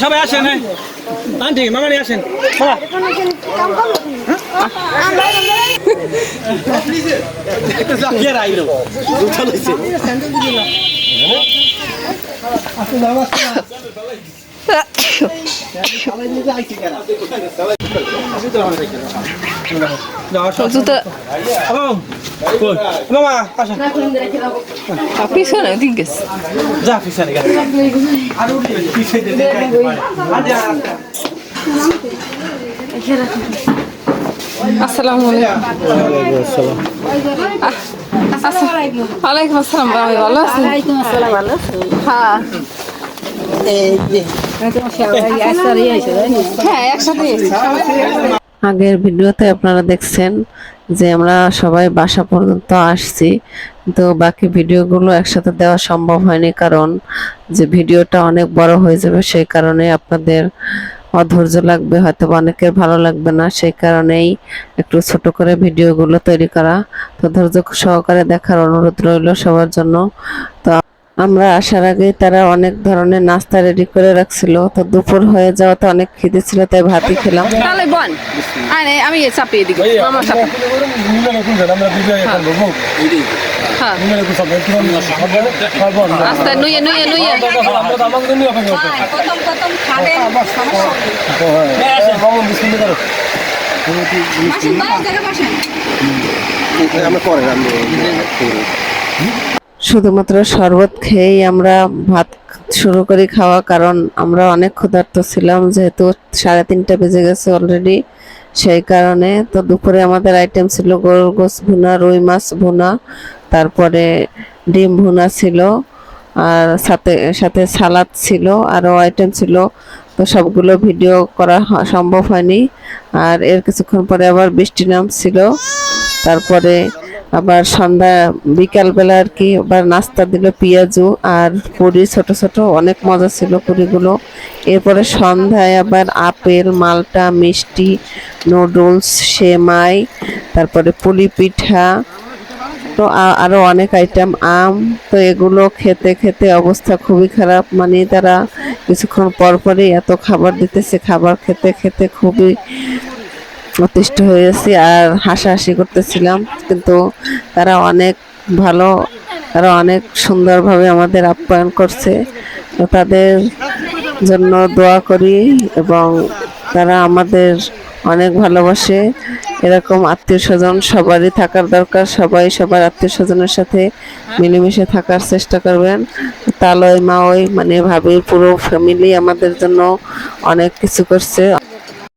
সবাই আসেন হ্যাঁ আন্টি মামানি আসেন। বাবা পিছনে ওদিক গেছে। যা পিছনে গেল আসসালামু আলাইকুম। ওয়ালাইকুম আসসালাম ভালো আছেন? হ্যাঁ। এই আগের ভিডিওতে আপনারা দেখছেন যে আমরা সবাই বাসা পর্যন্ত আসছি, তো বাকি ভিডিওগুলো একসাথে দেওয়া সম্ভব হয়নি কারণ যে ভিডিওটা অনেক বড় হয়ে যাবে সেই কারণে আপনাদের অধৈর্য লাগবে হয়তো অনেকের ভালো লাগবে না, সেই কারণেই একটু ছোট করে ভিডিওগুলো তৈরি করা। তো ধৈর্য সহকারে দেখার অনুরোধ রইল সবার জন্য। তো আমরা আসার আগে তারা অনেক ধরনের নাস্তা রেডি করে রাখছিল। তো দুপুর হয়ে যাওয়াতে অনেক খিদে ছিল তাই ভাতই খেলাম। তাহলে বন আরে আমি চাপিয়ে দিকে আমার চাপা হ্যাঁ। আস্তে নুয়ে নুয়ে নুয়ে। প্রথম প্রথম শুধুমাত্র শরবত খেয়েই আমরা ভাত শুরু করি খাওয়া, কারণ আমরা অনেক ক্ষুধার্ত ছিলাম, যেহেতু সাড়ে তিনটা বেজে গেছে অলরেডি সেই কারণে তো দুপুরে আমাদের আইটেম ছিল গরুর গোস ভুনা, রুই মাছ ভুনা, তারপরে ডিম ভুনা ছিল, আর সাথে সাথে সালাদ ছিল, আরও আইটেম ছিল। তো সবগুলো ভিডিও করা সম্ভব হয়নি। আর এর কিছুক্ষণ পরে আবার বৃষ্টি নামছিল। তারপরে আবার সন্ধ্যা, বিকালবেলা আর কি আবার নাস্তা দিল পেঁয়াজু আর পুরি, ছোট ছোট, অনেক মজা ছিল পুরিগুলো। এরপরে সন্ধ্যায় আবার আপেল, মালটা, মিষ্টি, নুডলস, সেমাই, তারপরে পুলি পিঠা, তো আরও অনেক আইটেম আম, তো এগুলো খেতে খেতে অবস্থা খুবই খারাপ। মানে তারা কিছুক্ষণ পর পরই এত খাবার দিতেছে, খাবার খেতে খেতে খুবই অতিষ্ঠ হয়ে গেছি আর হাসাহাসি করতেছিলাম, কিন্তু তারা অনেক ভালো, তারা অনেক সুন্দরভাবে আমাদের আপ্যায়ন করছে। তাদের জন্য দোয়া করি এবং তারা আমাদের অনেক ভালোবাসে। এরকম আত্মীয় স্বজন সবারই থাকার দরকার, সবাই সবার আত্মীয় স্বজনের সাথে মিলেমিশে থাকার চেষ্টা করবেন। তালয় মা ওই মানে ভাবি, পুরো ফ্যামিলি আমাদের জন্য অনেক কিছু করছে।